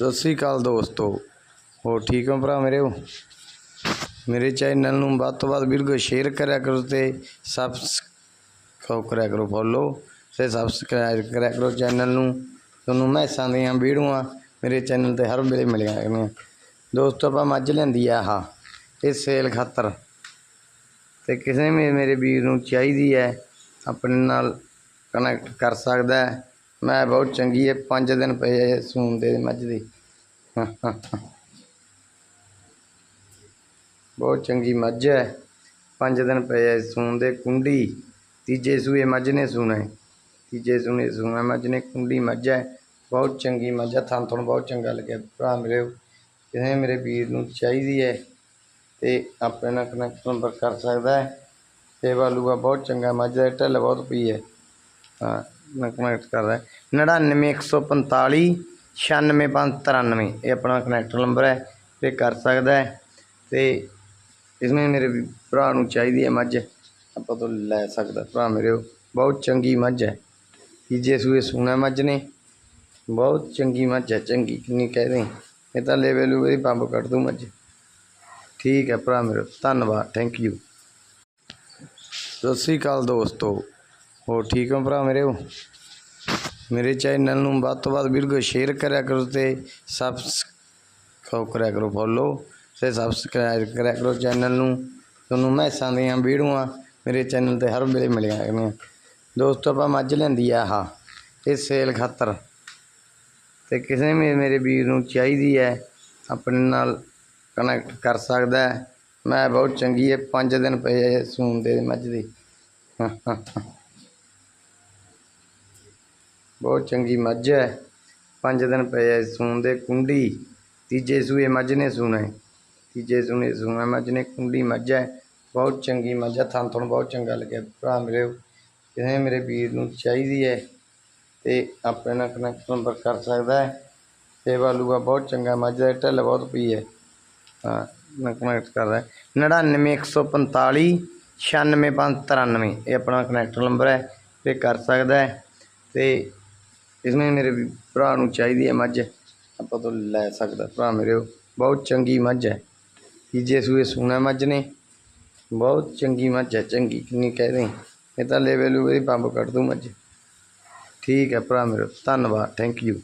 ਸਤਿ ਸ੍ਰੀ ਅਕਾਲ ਦੋਸਤੋ। ਹੋਰ ਠੀਕ ਹੋ ਭਰਾ ਮੇਰੇ? ਹੋ ਮੇਰੇ ਚੈਨਲ ਨੂੰ ਵੱਧ ਤੋਂ ਵੱਧ ਵੀਡੀਓ ਸ਼ੇਅਰ ਕਰਿਆ ਕਰੋ ਤੇ ਸਬਸਕ੍ਰਾਈਬ ਕਰਿਆ ਕਰੋ ਫੋਲੋ ਤੇ ਸਬਸਕ੍ਰਾਈਬ ਕਰਿਆ ਕਰੋ ਚੈਨਲ ਨੂੰ। ਤੁਹਾਨੂੰ ਮੈਸਾਂ ਦੀਆਂ ਵੀਡੀਓਆਂ ਮੇਰੇ ਚੈਨਲ ਤੇ ਹਰ ਵੇਲੇ ਮਿਲਿਆ ਕਰਨੀਆਂ ਦੋਸਤੋ, ਆਪਾਂ ਮੱਝ ਲੈਂਦੀ ਆ ਆਹ, ਇਹ ਸੇਲ ਖਾਤਰ। ਤੇ ਕਿਸੇ ਵੀ ਮੇਰੇ ਵੀਰ ਨੂੰ ਚਾਹੀਦੀ ਹੈ, ਆਪਣੇ ਨਾਲ ਕਨੈਕਟ ਕਰ ਸਕਦਾ ਹੈ। ਮੈਂ ਬਹੁਤ ਚੰਗੀ ਹੈ 5 ਦਿਨ ਪਏ ਹੈ ਸੂਣ ਦੇ ਮੱਝ ਦੀ। ਬਹੁਤ ਚੰਗੀ ਮੱਝ ਹੈ। 5 ਦਿਨ ਪਏ ਹੈ ਸੂਣ ਦੇ, ਕੁੰਡੀ। ਤੀਜੇ ਸੂਏ ਮੱਝ ਨੇ ਸੂਣਾ ਹੈ। ਤੀਜੇ ਸੂਨੇ ਸੂਣਾ ਮੱਝ ਨੇ, ਕੁੰਡੀ ਮੱਝ ਹੈ। ਬਹੁਤ ਚੰਗੀ ਮੱਝ ਹੈ। ਥਾਂ ਤੁਹਾਨੂੰ ਬਹੁਤ ਚੰਗਾ ਲੱਗਿਆ। ਭਰਾ ਮੇਰੇ ਕਿਸੇ ਮੇਰੇ ਵੀਰ ਨੂੰ ਚਾਹੀਦੀ ਹੈ। ਤੇ ਆਪਣੇ ਨਾਲ ਕਨੈਕਟ ਨੰਬਰ ਕਰ ਸਕਦਾ ਹੈ। ਤੇ ਵਾਲੂਗਾ ਬਹੁਤ ਚੰਗਾ ਮੱਝ ਦਾ ਢਿੱਲ ਬਹੁਤ ਪਈ ਹੈ। ਹਾਂ, ਮੈਂ ਕਨੈਕਟ ਕਰ ਰਿਹਾ। 99145 96593 ਇਹ ਆਪਣਾ ਕਨੈਕਟ ਨੰਬਰ ਹੈ, ਤੇ ਕਰ ਸਕਦਾ ਹੈ। ਤੇ ਇਸਨੇ ਮੇਰੇ ਵੀ ਭਰਾ ਨੂੰ ਚਾਹੀਦੀ ਹੈ ਮੱਝ। ਆਪਾਂ ਤੋਂ ਲੈ ਸਕਦਾ ਭਰਾ ਮੇਰੇ ਬਹੁਤ ਚੰਗੀ ਮੱਝ ਹੈ। ਤੀਜੇ ਸੂਏ ਸੂਣਾ ਮੱਝ ਨੇ। ਬਹੁਤ ਚੰਗੀ ਮੱਝ ਹੈ, ਚੰਗੀ ਕਿੰਨੀ ਕਹਿ ਦੇ ਇਹ ਤਾਂ ਲੈਵਲ ਲੂ ਇਹਦੀ ਪੰਪ ਕੱਢ ਦੂੰ ਮੱਝ। ਠੀਕ ਹੈ ਭਰਾ ਮੇਰੇ ਧੰਨਵਾਦ ਥੈਂਕ ਯੂ ਸਤਿ ਸ੍ਰੀ ਅਕਾਲ ਦੋਸਤੋ। ਹੋਰ ਠੀਕ ਹੋ ਭਰਾ ਮੇਰੇ ਹੋ? ਮੇਰੇ ਚੈਨਲ ਨੂੰ ਵੱਧ ਤੋਂ ਵੱਧ ਵੀਡੀਓ ਸ਼ੇਅਰ ਕਰਿਆ ਕਰੋ ਤੇ ਸਬਸਕ੍ਰਾਈਬ ਕਰਿਆ ਕਰੋ ਫੋਲੋ ਤੇ ਸਬਸਕ੍ਰਾਈਬ ਕਰਿਆ ਕਰੋ ਚੈਨਲ ਨੂੰ। ਤੁਹਾਨੂੰ ਮੈਸਾਂ ਦੀਆਂ ਵੀਡੀਓਆਂ ਮੇਰੇ ਚੈਨਲ ਤੇ ਹਰ ਵੇਲੇ ਮਿਲਿਆ ਕਰਨੀਆਂ ਦੋਸਤੋ, ਆਪਾਂ ਮੱਝ ਲੈਂਦੀ ਆ ਆਹ, ਇਹ ਸੇਲ ਖਾਤਰ। ਤੇ ਕਿਸੇ ਵੀ ਮੇਰੇ ਵੀਰ ਨੂੰ ਚਾਹੀਦੀ ਹੈ, ਆਪਣੇ ਨਾਲ ਕਨੈਕਟ ਕਰ ਸਕਦਾ ਮੈਂ ਬਹੁਤ ਚੰਗੀ ਹੈ 5 ਦਿਨ ਪਏ ਹੈ ਸੂਣ ਦੇ ਮੱਝ ਦੀ। ਬਹੁਤ ਚੰਗੀ ਮੱਝ ਹੈ। ਪੰਜ ਦਿਨ ਪਏ ਹੈ ਸੂਣ ਦੇ, ਕੁੰਡੀ, ਤੀਜੇ ਸੂਏ ਮੱਝ ਨੇ ਸੂਣਾ ਹੈ। ਤੀਜੇ ਸੂਨੇ ਸੂਣਾ ਮੱਝ ਨੇ, ਕੁੰਡੀ ਮੱਝ ਹੈ। ਬਹੁਤ ਚੰਗੀ ਮੱਝ ਹੈ ਥਾਂ ਤੁਹਾਨੂੰ ਬਹੁਤ ਚੰਗਾ ਲੱਗਿਆ। ਭਰਾ ਮੇਰੇ ਕਿਸੇ ਮੇਰੇ ਵੀਰ ਨੂੰ ਚਾਹੀਦੀ ਹੈ ਤੇ ਆਪਣੇ ਨਾਲ ਕਨੈਕਟ ਨੰਬਰ ਕਰ ਸਕਦਾ ਹੈ। ਤੇ ਵਾਲੂਗਾ ਬਹੁਤ ਚੰਗਾ ਮੱਝ ਹੈ, ਢਿੱਲ ਬਹੁਤ ਪਈ ਹੈ। ਹਾਂ, ਮੈਂ ਕਨੈਕਟ ਕਰ ਰਿਹਾ। 99145 96593 ਇਹ ਆਪਣਾ ਕਨੈਕਟ ਨੰਬਰ ਹੈ, ਤੇ ਕਰ ਸਕਦਾ ਹੈ। ਤੇ ਇਸ ਇਸਨੇ ਮੇਰੇ ਵੀ ਭਰਾ ਨੂੰ ਚਾਹੀਦੀ ਹੈ ਮੱਝ। ਆਪਾਂ ਤੋਂ ਲੈ ਸਕਦਾ ਭਰਾ ਮੇਰੇ ਬਹੁਤ ਚੰਗੀ ਮੱਝ ਹੈ। ਤੀਜੇ ਸੂਏ ਸੂਣਾ ਮੱਝ ਨੇ। ਬਹੁਤ ਚੰਗੀ ਮੱਝ ਹੈ, ਚੰਗੀ ਕਿੰਨੀ ਕਹਿ ਦੇ ਇਹ ਤਾਂ ਲੈਵਲ ਲੂ ਇਹਦੀ ਪੰਪ ਕੱਢ ਦੂੰ ਮੱਝ। ਠੀਕ ਹੈ ਭਰਾ ਮੇਰੇ ਧੰਨਵਾਦ। Thank you